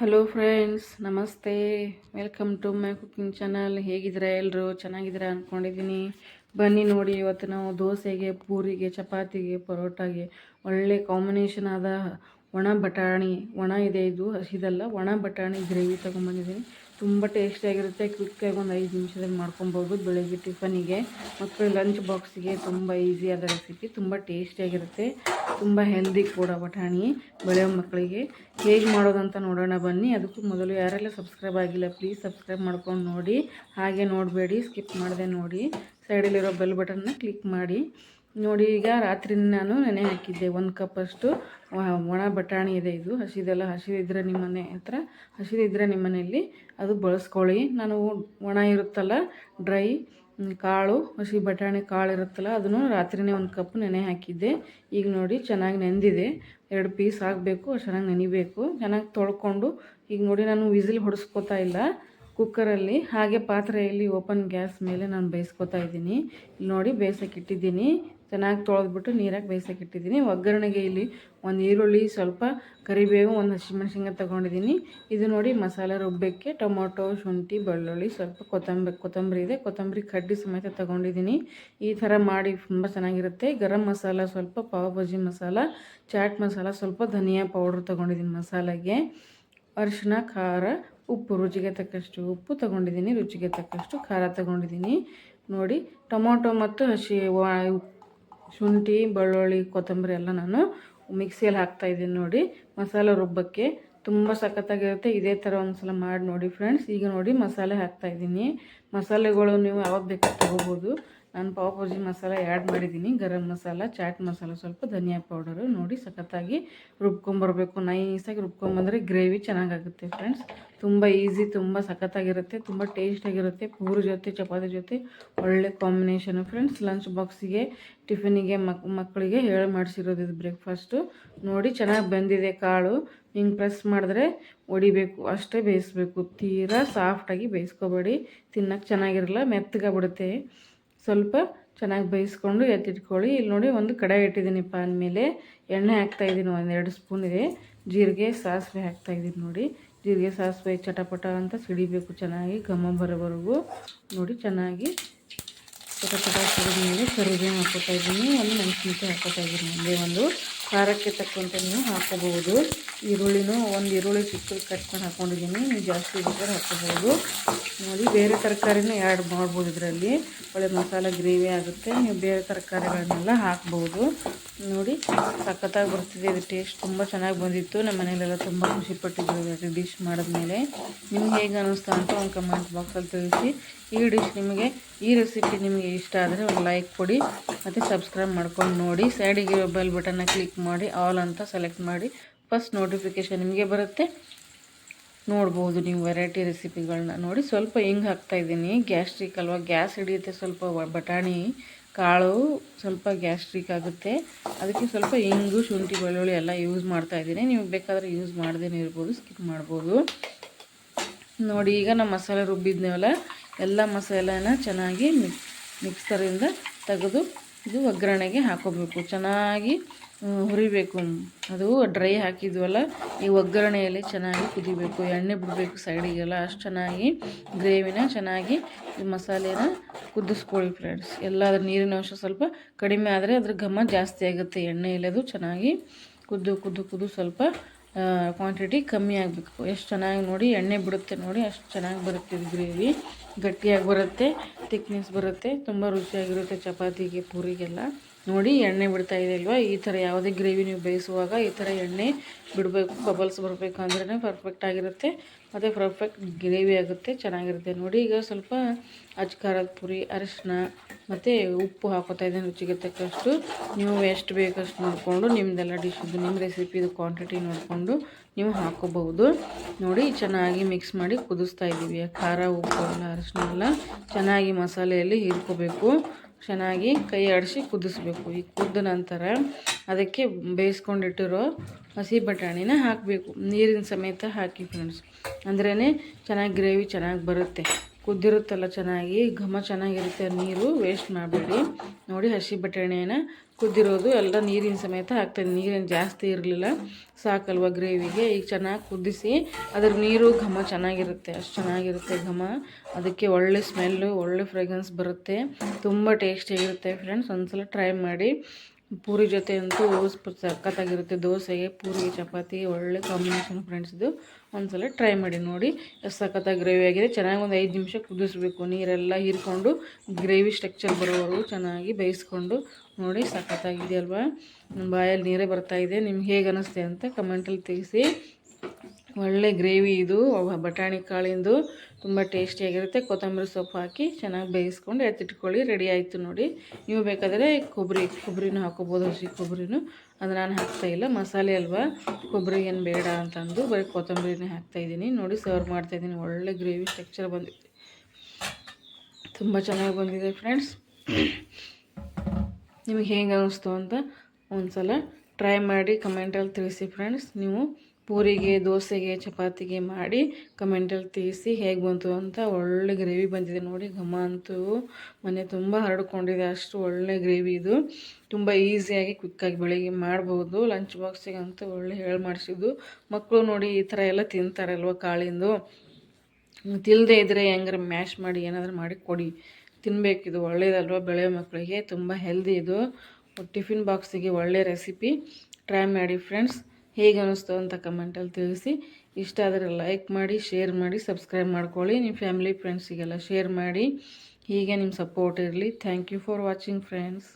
Hello friends ನಮಸ್ತೆ. Welcome to my cooking channel ಹೇಗಿದ್ದೀರಾ ಎಲ್ಲರೂ ಚೆನ್ನಾಗಿದ್ದೀರಾ ಅಂದ್ಕೊಂಡಿದ್ದೀನಿ ಬನ್ನಿ ನೋಡಿ, ಇವತ್ತು ನಾವು ದೋಸೆಗೆ, ಪೂರಿಗೆ, ಚಪಾತಿಗೆ, ಪರೋಟಾಗೆ ಒಳ್ಳೆ ಕಾಂಬಿನೇಷನ್ ಆದ ಒಣ ಬಟಾಣಿ. ಒಣ ಇದೆ ಇದು ಹಸಿದಲ್ಲ ಒಣ ಬಟಾಣಿ ಗ್ರೇವಿ ತೊಗೊಂಬಂದಿದ್ದೀನಿ ತುಂಬ ಟೇಸ್ಟಿಯಾಗಿರುತ್ತೆ ಕ್ವಿಕ್ಕಾಗಿ ಒಂದು ಐದು ನಿಮಿಷದಲ್ಲಿ ಮಾಡ್ಕೊಬೋದು ಬೆಳಗ್ಗೆ ಟಿಫನಿಗೆ ಮತ್ತು ಲಂಚ್ ಬಾಕ್ಸಿಗೆ ತುಂಬ ಈಸಿಯಾದ ರೆಸಿಪಿ ತುಂಬ ಟೇಸ್ಟಿಯಾಗಿರುತ್ತೆ ತುಂಬ ಹೆಲ್ದಿ ಕೂಡ ಬಟಾಣಿ ಬೆಳೆಯೋ ಮಕ್ಕಳಿಗೆ ಹೇಗೆ ಮಾಡೋದಂತ ನೋಡೋಣ ಬನ್ನಿ. ಅದಕ್ಕೂ ಮೊದಲು ಯಾರೆಲ್ಲ ಸಬ್ಸ್ಕ್ರೈಬ್ ಆಗಿಲ್ಲ ಪ್ಲೀಸ್ ಸಬ್ಸ್ಕ್ರೈಬ್ ಮಾಡ್ಕೊಂಡು ನೋಡಿ. ಹಾಗೆ ನೋಡಬೇಡಿ ಸ್ಕಿಪ್ ಮಾಡದೆ ನೋಡಿ. ಸೈಡಲ್ಲಿರೋ ಬೆಲ್ ಬಟನ್ನ ಕ್ಲಿಕ್ ಮಾಡಿ. ನೋಡಿ, ಈಗ ರಾತ್ರಿ ನಾನು ನೆನೆ ಹಾಕಿದ್ದೆ. ಒಂದು ಕಪ್ಪಷ್ಟು ಒಣ ಬಟಾಣಿ ಇದೆ ಇದು. ಹಸಿದೆಲ್ಲ ಹಸಿದಿದ್ರೆ ನಿಮ್ಮ ಮನೆ ಹತ್ರ, ಹಸಿದಿದ್ರೆ ನಿಮ್ಮ ಮನೆಯಲ್ಲಿ ಅದು ಬಳಸ್ಕೊಳ್ಳಿ. ನಾನು ಒಣ ಇರುತ್ತಲ್ಲ, ಡ್ರೈ ಕಾಳು, ಹಸಿ ಬಟಾಣಿ, ಕಾಳು ಇರುತ್ತಲ್ಲ, ಅದನ್ನು ರಾತ್ರಿನೇ ಒಂದು ಕಪ್ ನೆನೆ ಹಾಕಿದ್ದೆ. ಈಗ ನೋಡಿ, ಚೆನ್ನಾಗಿ ನೆಂದಿದೆ. ಎರಡು ಪೀಸ್ ಆಗಬೇಕು, ಚೆನ್ನಾಗಿ ನೆನಿಬೇಕು. ಚೆನ್ನಾಗಿ ತೊಳ್ಕೊಂಡು, ಈಗ ನೋಡಿ, ನಾನು ವಿಸಿಲ್ ಹೊಡೆಸ್ಕೊತಾ ಇಲ್ಲ. ಕುಕ್ಕರಲ್ಲಿ ಹಾಗೆ ಪಾತ್ರೆಯಲ್ಲಿ ಓಪನ್ ಗ್ಯಾಸ್ ಮೇಲೆ ನಾನು ಬೇಯಿಸ್ಕೊತಾ ಇದ್ದೀನಿ. ಇಲ್ಲಿ ನೋಡಿ ಬೇಯಿಸೋಕೆ ಇಟ್ಟಿದ್ದೀನಿ. ಚೆನ್ನಾಗಿ ತೊಳೆದ್ಬಿಟ್ಟು ನೀರಾಗಿ ಬೇಯಿಸೋಕೆ ಇಟ್ಟಿದ್ದೀನಿ. ಒಗ್ಗರಣೆಗೆ ಇಲ್ಲಿ ಒಂದು ಈರುಳ್ಳಿ, ಸ್ವಲ್ಪ ಕರಿಬೇವು, ಒಂದು ಹಸಿಮೆಣಸಿನ್ಕಾಯಿ ತೊಗೊಂಡಿದ್ದೀನಿ. ಇದು ನೋಡಿ ಮಸಾಲೆ ರುಬ್ಬಕ್ಕೆ ಟೊಮೊಟೊ, ಶುಂಠಿ, ಬೆಳ್ಳುಳ್ಳಿ, ಸ್ವಲ್ಪ ಕೊತ್ತಂಬರಿ ಕೊತ್ತಂಬರಿ ಇದೆ. ಕೊತ್ತಂಬರಿ ಕಡ್ಡಿ ಸಮೇತ ತೊಗೊಂಡಿದ್ದೀನಿ. ಈ ಥರ ಮಾಡಿ ತುಂಬ ಚೆನ್ನಾಗಿರುತ್ತೆ. ಗರಂ ಮಸಾಲ, ಸ್ವಲ್ಪ ಪಾವ್ ಭಾಜಿ ಮಸಾಲ, ಚಾಟ್ ಮಸಾಲ, ಸ್ವಲ್ಪ ಧನಿಯಾ ಪೌಡ್ರ್ ತೊಗೊಂಡಿದ್ದೀನಿ ಮಸಾಲೆಗೆ. ಅರಿಶಿನ ಖಾರ ಉಪ್ಪು ರುಚಿಗೆ ತಕ್ಕಷ್ಟು ಉಪ್ಪು ತಗೊಂಡಿದ್ದೀನಿ, ರುಚಿಗೆ ತಕ್ಕಷ್ಟು ಖಾರ ತಗೊಂಡಿದ್ದೀನಿ. ನೋಡಿ, ಟೊಮೊಟೊ ಮತ್ತು ಹಸಿ ಶುಂಠಿ, ಬೆಳ್ಳುಳ್ಳಿ, ಕೊತ್ತಂಬರಿ ಎಲ್ಲ ನಾನು ಮಿಕ್ಸಿಯಲ್ಲಿ ಹಾಕ್ತಾಯಿದ್ದೀನಿ ನೋಡಿ. ಮಸಾಲೆ ರುಬ್ಬಕ್ಕೆ ತುಂಬ ಸಖತ್ತಾಗಿರುತ್ತೆ. ಇದೇ ಥರ ಒಂದು ಸಲ ಮಾಡಿ ನೋಡಿ ಫ್ರೆಂಡ್ಸ್. ಈಗ ನೋಡಿ ಮಸಾಲೆ ಹಾಕ್ತಾಯಿದ್ದೀನಿ ಮಸಾಲೆಗಳು ನೀವು ಯಾವಾಗ ಬೇಕಾದ್ರೆ ತೊಗೋಬೋದು. ನಾನು ಪಾವ್ ಭಾಜಿ ಮಸಾಲ ಆ್ಯಡ್ ಮಾಡಿದ್ದೀನಿ. ಗರಂ ಮಸಾಲ, ಚಾಟ್ ಮಸಾಲ ಸ್ವಲ್ಪ, ಧನಿಯಾ ಪೌಡರು ನೋಡಿ ಸಖತ್ತಾಗಿ ರುಬ್ಕೊಂಬರ್ಬೇಕು. ನೈಸಾಗಿ ರುಬ್ಕೊಂಬಂದರೆ ಗ್ರೇವಿ ಚೆನ್ನಾಗಾಗುತ್ತೆ ಫ್ರೆಂಡ್ಸ್. ತುಂಬ ಈಸಿ, ತುಂಬ ಸಖತ್ತಾಗಿರುತ್ತೆ, ತುಂಬ ಟೇಸ್ಟಾಗಿರುತ್ತೆ ಪೂರಿ ಜೊತೆ, ಚಪಾತಿ ಜೊತೆ ಒಳ್ಳೆ ಕಾಂಬಿನೇಷನು ಫ್ರೆಂಡ್ಸ್. ಲಂಚ್ ಬಾಕ್ಸಿಗೆ, ಟಿಫಿನಿಗೆ ಮಕ್, ಮಕ್ಕಳಿಗೆ ಹೇಳಿ ಮಾಡಿಸಿರೋದು ಇದು ಬ್ರೇಕ್ಫಾಸ್ಟು. ನೋಡಿ ಚೆನ್ನಾಗಿ ಬಂದಿದೆ ಕಾಳು. ಹಿಂಗೆ ಪ್ರೆಸ್ ಮಾಡಿದ್ರೆ ಒಡಿಬೇಕು, ಅಷ್ಟೇ ಬೇಯಿಸ್ಬೇಕು. ತೀರಾ ಸಾಫ್ಟಾಗಿ ಬೇಯಿಸ್ಕೋಬೇಡಿ. ತಿನ್ನೋಕ್ಕೆ ಚೆನ್ನಾಗಿರಲ್ಲ, ಮೆತ್ತಗಾಗ್ಬಿಡುತ್ತೆ. ಸ್ವಲ್ಪ ಚೆನ್ನಾಗಿ ಬೇಯಿಸ್ಕೊಂಡು ಎತ್ತಿಟ್ಕೊಳ್ಳಿ. ಇಲ್ಲಿ ನೋಡಿ ಒಂದು ಕಡಾಯಿ ಇಟ್ಟಿದ್ದೀನಿ ಪಾನ್ ಮೇಲೆ ಎಣ್ಣೆ ಹಾಕ್ತಾಯಿದ್ದೀನಿ ಒಂದೆರಡು ಸ್ಪೂನ್ ಇದೆ. ಜೀರಿಗೆ, ಸಾಸಿವೆ ಹಾಕ್ತಾ ಇದ್ದೀನಿ ನೋಡಿ. ಜೀರಿಗೆ, ಸಾಸಿವೆ ಚಟಪಟ ಅಂತ ಸಿಡಿಬೇಕು ಚೆನ್ನಾಗಿ ಘಮ ಬರೋವರೆಗೂ. ನೋಡಿ ಚೆನ್ನಾಗಿ ಚಟಪಟ ಸಿಡಿದ ಮೇಲೆ ಕರಿಬೇವು ಹಾಕೋತಾ ಇದ್ದೀನಿ. ಒಂದು ಮೆಣಸಿನ್ಕಾಯಿ ಹಾಕೋತಾ ಇದ್ದೀನಿ. ಒಂದೇ ಒಂದು ಖಾರಕ್ಕೆ ತಕ್ಕಂತೆ ನೀವು ಹಾಕೋಬಹುದು ಈರುಳ್ಳಿನೂ ಒಂದು ಈರುಳ್ಳಿ ಚಿಕ್ಕದು ಕಟ್ಕೊಂಡು ಹಾಕ್ಕೊಂಡಿದ್ದೀನಿ ನೀವು ಜಾಸ್ತಿ ಬೇಕಾದ್ರೆ ಹಾಕ್ಕೋಬೋದು. ನೋಡಿ, ಬೇರೆ ತರಕಾರಿನೂ ಆ್ಯಡ್ ಮಾಡ್ಬೋದು ಇದರಲ್ಲಿ. ಒಳ್ಳೆ ಮಸಾಲೆ ಗ್ರೇವಿ ಆಗುತ್ತೆ. ನೀವು ಬೇರೆ ತರಕಾರಿಗಳನ್ನೆಲ್ಲ ಹಾಕ್ಬೋದು. ನೋಡಿ, ಸಖತ್ತಾಗಿ ಬರ್ತಿದೆ. ಇದು ಟೇಸ್ಟ್ ತುಂಬ ಚೆನ್ನಾಗಿ ಬಂದಿತ್ತು. ನಮ್ಮ ಮನೇಲೆಲ್ಲ ತುಂಬ ಖುಷಿಪಟ್ಟಿದ್ರು ಡಿಶ್ ಮಾಡಿದ್ಮೇಲೆ. ನಿಮ್ಗೆ ಹೇಗೆ ಅನ್ನಿಸ್ತಾ ಅಂತ ಒಂದು ಕಮೆಂಟ್ ಬಾಕ್ಸಲ್ಲಿ ತಿಳಿಸಿ. ಈ ಡಿಶ್ ನಿಮಗೆ, ಈ ರೆಸಿಪಿ ನಿಮಗೆ ಇಷ್ಟ ಆದರೆ ಒಂದು ಲೈಕ್ ಕೊಡಿ. ಮತ್ತು ಸಬ್ಸ್ಕ್ರೈಬ್ ಮಾಡ್ಕೊಂಡು ನೋಡಿ. ಸೈಡಿಗೆ ಬೆಲ್ ಬಟನ್ನ ಕ್ಲಿಕ್ ಮಾಡಿ. ಆಲ್ ಅಂತ ಸೆಲೆಕ್ಟ್ ಮಾಡಿ. ಫಸ್ಟ್ ನೋಟಿಫಿಕೇಷನ್ ನಿಮಗೆ ಬರುತ್ತೆ. ನೋಡ್ಬೋದು ನೀವು ವೆರೈಟಿ ರೆಸಿಪಿಗಳನ್ನ ನೋಡಿ. ಸ್ವಲ್ಪ ಹಿಂಗೆ ಹಾಕ್ತಾಯಿದ್ದೀನಿ ಗ್ಯಾಸ್ಟ್ರಿಕ್ ಅಲ್ವಾ? ಗ್ಯಾಸ್ ಹಿಡಿಯುತ್ತೆ ಸ್ವಲ್ಪ ಬಟಾಣಿ, ಕಾಳು ಸ್ವಲ್ಪ ಗ್ಯಾಸ್ಟ್ರಿಕ್ ಆಗುತ್ತೆ. ಅದಕ್ಕೆ ಸ್ವಲ್ಪ ಹಿಂಗು ಶುಂಠಿ, ಬೆಳ್ಳುಳ್ಳಿ ಎಲ್ಲ ಯೂಸ್ ಮಾಡ್ತಾಯಿದ್ದೀನಿ ನೀವು ಬೇಕಾದರೆ ಯೂಸ್ ಮಾಡ್ದೇ ಇರ್ಬೋದು, ಸ್ಕಿಪ್ ಮಾಡ್ಬೋದು. ನೋಡಿ, ಈಗ ನಮ್ಮ ಮಸಾಲೆ ರುಬ್ಬಿದ್ನೇವಲ್ಲ? ಎಲ್ಲ ಮಸಾಲೆನ ಚೆನ್ನಾಗಿ ಮಿಕ್ಸ್ ಮಿಕ್ಸರಿಂದ ತೆಗೆದು ಇದು ಒಗ್ಗರಣೆಗೆ ಹಾಕೋಬೇಕು. ಚೆನ್ನಾಗಿ ಹುರಿಬೇಕು. ಅದು ಡ್ರೈ ಹಾಕಿದ್ವಲ್ಲ, ಈ ಒಗ್ಗರಣೆಯಲ್ಲಿ ಚೆನ್ನಾಗಿ ಕುದಿಬೇಕು. ಎಣ್ಣೆ ಬಿಡಬೇಕು ಸೈಡಿಗೆಲ್ಲ, ಅಷ್ಟು ಚೆನ್ನಾಗಿ ಗ್ರೇವಿನ ಚೆನ್ನಾಗಿ ಈ ಮಸಾಲೆನ ಕುದಿಸ್ಕೊಳ್ಳಿ ಫ್ರೆಂಡ್ಸ್ ಎಲ್ಲ ಅದ್ರ ನೀರಿನ ಅಂಶ ಸ್ವಲ್ಪ ಕಡಿಮೆ ಆದರೆ ಅದ್ರ ಘಮ ಜಾಸ್ತಿ ಆಗುತ್ತೆ. ಎಣ್ಣೆ ಇಲ್ಲದು ಚೆನ್ನಾಗಿ ಕುದ್ದು ಕುದ್ದು ಕುದ್ದು ಸ್ವಲ್ಪ ಕ್ವಾಂಟಿಟಿ ಕಮ್ಮಿ ಆಗಬೇಕು. ಎಷ್ಟು ಚೆನ್ನಾಗಿ ನೋಡಿ, ಎಣ್ಣೆ ಬಿಡುತ್ತೆ ನೋಡಿ, ಅಷ್ಟು ಚೆನ್ನಾಗಿ ಬರುತ್ತೆ ಇದು ಗ್ರೇವಿ ಗಟ್ಟಿಯಾಗಿ ಬರುತ್ತೆ ತಿಕ್ನೆಸ್ ಬರುತ್ತೆ, ತುಂಬ ರುಚಿಯಾಗಿರುತ್ತೆ ಚಪಾತಿಗೆ, ಪೂರಿಗೆಲ್ಲ. ನೋಡಿ ಎಣ್ಣೆ ಬಿಡ್ತಾ ಇದೆ ಅಲ್ವಾ? ಈ ಥರ ಯಾವುದೇ ಗ್ರೇವಿ ನೀವು ಬೇಯಿಸುವಾಗ ಈ ಥರ ಎಣ್ಣೆ ಬಿಡಬೇಕು. ಬಬಲ್ಸ್ ಬರಬೇಕು ಅಂದ್ರೇ ಪರ್ಫೆಕ್ಟ್ ಆಗಿರುತ್ತೆ. ಮತ್ತು ಪರ್ಫೆಕ್ಟ್ ಗ್ರೇವಿ ಆಗುತ್ತೆ, ಚೆನ್ನಾಗಿರುತ್ತೆ. ನೋಡಿ ಈಗ ಸ್ವಲ್ಪ ಅಚ್ಕಾರದ ಪುರಿ ಅರಿಶಿನ ಮತ್ತು ಉಪ್ಪು ಹಾಕೋತಾ ಇದ್ದೀನಿ, ರುಚಿಗೆ ತಕ್ಕಷ್ಟು. ನೀವು ಎಷ್ಟು ಬೇಕಷ್ಟು ನೋಡಿಕೊಂಡು ನಿಮ್ಮದೆಲ್ಲ ಡಿಶ್ದು ನಿಮ್ಮ ರೆಸಿಪಿದು ಕ್ವಾಂಟಿಟಿ ನೋಡಿಕೊಂಡು ನೀವು ಹಾಕೋಬಹುದು. ನೋಡಿ ಚೆನ್ನಾಗಿ ಮಿಕ್ಸ್ ಮಾಡಿ ಕುದಿಸ್ತಾ ಇದ್ದೀವಿ. ಖಾರ, ಉಪ್ಪು ಎಲ್ಲ ಅರಿಶಿನ ಎಲ್ಲ ಚೆನ್ನಾಗಿ ಮಸಾಲೆಯಲ್ಲಿ ಹೀರ್ಕೋಬೇಕು. ಚೆನ್ನಾಗಿ ಕೈ ಆಡಿಸಿ ಕುದಿಸ್ಬೇಕು. ಈ ಕುದ್ದ ನಂತರ ಅದಕ್ಕೆ ಬೇಯಿಸ್ಕೊಂಡಿಟ್ಟಿರೋ ಹಸಿ ಬಟಾಣಿನ ಹಾಕಬೇಕು. ನೀರಿನ ಸಮೇತ ಹಾಕಿ ಫ್ರೆಂಡ್ಸ್. ಅಂದ್ರೇ ಚೆನ್ನಾಗಿ ಗ್ರೇವಿ ಚೆನ್ನಾಗಿ ಬರುತ್ತೆ. ಕುದ್ದಿರುತ್ತಲ್ಲ ಚೆನ್ನಾಗಿ, ಘಮ ಚೆನ್ನಾಗಿರುತ್ತೆ ನೀರು ವೇಸ್ಟ್ ಮಾಡಬೇಡಿ. ನೋಡಿ ಹಸಿ ಬಟಾಣಿಯನ್ನು ಕುದ್ದಿರೋದು, ಎಲ್ಲ ನೀರಿನ ಸಮೇತ ಹಾಕ್ತಾಯಿದ್ದೀನಿ ನೀರೇನು ಜಾಸ್ತಿ ಇರಲಿಲ್ಲ, ಸಾಕಲ್ವ ಗ್ರೇವಿಗೆ. ಈಗ ಚೆನ್ನಾಗಿ ಕುದಿಸಿ ಅದ್ರ ನೀರು, ಘಮ ಚೆನ್ನಾಗಿರುತ್ತೆ. ಅಷ್ಟು ಚೆನ್ನಾಗಿರುತ್ತೆ ಘಮ. ಅದಕ್ಕೆ ಒಳ್ಳೆ ಸ್ಮೆಲ್ಲು ಒಳ್ಳೆ ಫ್ರೆಗ್ರೆನ್ಸ್ ಬರುತ್ತೆ. ತುಂಬ ಟೇಸ್ಟಿಯಾಗಿರುತ್ತೆ ಫ್ರೆಂಡ್ಸ್ ಒಂದ್ಸಲ ಟ್ರೈ ಮಾಡಿ. ಪೂರಿ ಜೊತೆ ಅಂತೂ ಸಖತ್ತಾಗಿರುತ್ತೆ. ದೋಸೆಗೆ ಪೂರಿ ಚಪಾತಿ, ಒಳ್ಳೆ ಕಾಂಬಿನೇಷನ್ ಫ್ರೆಂಡ್ಸ್ ಇದು ಒಂದ್ಸಲ ಟ್ರೈ ಮಾಡಿ ನೋಡಿ. ಎಷ್ಟು ಸಖತ್ತಾಗಿ ಗ್ರೇವಿ ಆಗಿದೆ. ಚೆನ್ನಾಗಿ ಒಂದು ಐದು ನಿಮಿಷ ಕುದಿಸ್ಬೇಕು. ನೀರೆಲ್ಲ ಹೀರ್ಕೊಂಡು ಗ್ರೇವಿ ಸ್ಟ್ರಕ್ಚರ್ ಬರೋವರೆಗೂ ಚೆನ್ನಾಗಿ ಬೇಯಿಸ್ಕೊಂಡು ನೋಡಿ ಸಖತ್ತಾಗಿದೆ ಅಲ್ವಾ? ಬಾಯಲ್ಲಿ ನೀರೇ ಬರ್ತಾಯಿದೆ ನಿಮ್ಗೆ ಹೇಗೆ ಅನ್ನಿಸ್ತೆ ಅಂತ ಕಮೆಂಟಲ್ಲಿ ತಿಳಿಸಿ. ಒಳ್ಳೆ ಗ್ರೇವಿ ಇದು ಬಟಾಣಿ ಕಾಳಿಂದು. ತುಂಬ ಟೇಸ್ಟಿಯಾಗಿರುತ್ತೆ. ಕೊತ್ತಂಬರಿ ಸೊಪ್ಪು ಹಾಕಿ ಚೆನ್ನಾಗಿ ಬೇಯಿಸ್ಕೊಂಡು ಎತ್ತಿಟ್ಕೊಳ್ಳಿ. ರೆಡಿ ಆಯಿತು ನೋಡಿ. ನೀವು ಬೇಕಾದರೆ ಕೊಬ್ಬರಿ, ಕೊಬ್ಬರಿನೂ ಹಾಕೋಬೋದು ಹಸಿ ಕೊಬ್ಬರಿನೂ. ಅದು ನಾನು ಹಾಕ್ತಾಯಿಲ್ಲ ಮಸಾಲೆ ಅಲ್ವಾ? ಕೊಬ್ಬರಿ ಏನು ಬೇಡ ಅಂತಂದು ಬರೀ ಕೊತ್ತಂಬರಿನೇ ಹಾಕ್ತಾಯಿದ್ದೀನಿ ನೋಡಿ ಸರ್ವ್ ಮಾಡ್ತಾಯಿದ್ದೀನಿ ಒಳ್ಳೆ ಗ್ರೇವಿ ಸ್ಟ್ರಕ್ಚರ್ ಬಂದಿದೆ. ತುಂಬ ಚೆನ್ನಾಗಿ ಬಂದಿದೆ ಫ್ರೆಂಡ್ಸ್ ನಿಮಗೆ ಹೇಗೆ ಅನ್ನಿಸ್ತು ಅಂತ ಒಂದು ಸಲ ಟ್ರೈ ಮಾಡಿ ಕಮೆಂಟಲ್ಲಿ ತಿಳಿಸಿ ಫ್ರೆಂಡ್ಸ್ ನೀವು ಪೂರಿಗೆ, ದೋಸೆಗೆ, ಚಪಾತಿಗೆ ಮಾಡಿ ಕಮೆಂಟಲ್ಲಿ ತಿಳಿಸಿ ಹೇಗೆ ಬಂತು ಅಂತ ಒಳ್ಳೆ ಗ್ರೇವಿ ಬಂದಿದೆ ನೋಡಿ. ಘಮ ಅಂತೂ ಮನೆ ತುಂಬ ಹರಡ್ಕೊಂಡಿದೆ. ಅಷ್ಟು ಒಳ್ಳೆ ಗ್ರೇವಿ ಇದು. ತುಂಬ ಈಸಿಯಾಗಿ ಕ್ವಿಕ್ಕಾಗಿ ಬೆಳಿಗ್ಗೆ ಮಾಡ್ಬೋದು. ಲಂಚ್ ಬಾಕ್ಸಿಗೆ ಅಂತೂ ಒಳ್ಳೆ ಹೇಳಿ ಮಾಡಿಸಿದ್ದು. ಮಕ್ಕಳು ನೋಡಿ ಈ ಥರ ಎಲ್ಲ ತಿಂತಾರಲ್ವ ಕಾಳಿಂದು. ತಿಲ್ಲದೆ ಇದ್ದರೆ ಹೆಂಗಾರ ಮ್ಯಾಶ್ ಮಾಡಿ ಏನಾದರೂ ಮಾಡಿ ಕೊಡಿ. ತಿನ್ನಬೇಕಿದು ಒಳ್ಳೆಯದಲ್ವ ಬೆಳೆಯೋ ಮಕ್ಕಳಿಗೆ ತುಂಬ ಹೆಲ್ದಿ ಇದು. ಟಿಫಿನ್ ಬಾಕ್ಸಿಗೆ ಒಳ್ಳೆ ರೆಸಿಪಿ ಟ್ರೈ ಮಾಡಿ ಫ್ರೆಂಡ್ಸ್ ಹೇಗೆ ಅನ್ನಿಸ್ತು ಅಂತ ಕಮೆಂಟಲ್ಲಿ ತಿಳಿಸಿ. ಇಷ್ಟ ಆದರೆ ಲೈಕ್ ಮಾಡಿ ಶೇರ್ ಮಾಡಿ ಸಬ್ಸ್ಕ್ರೈಬ್ ಮಾಡ್ಕೊಳ್ಳಿ. ನಿಮ್ಮ ಫ್ಯಾಮಿಲಿ ಫ್ರೆಂಡ್ಸಿಗೆಲ್ಲ ಶೇರ್ ಮಾಡಿ. ಹೀಗೆ ನಿಮ್ಮ ಸಪೋರ್ಟ್ ಇರಲಿ. Thank you for watching friends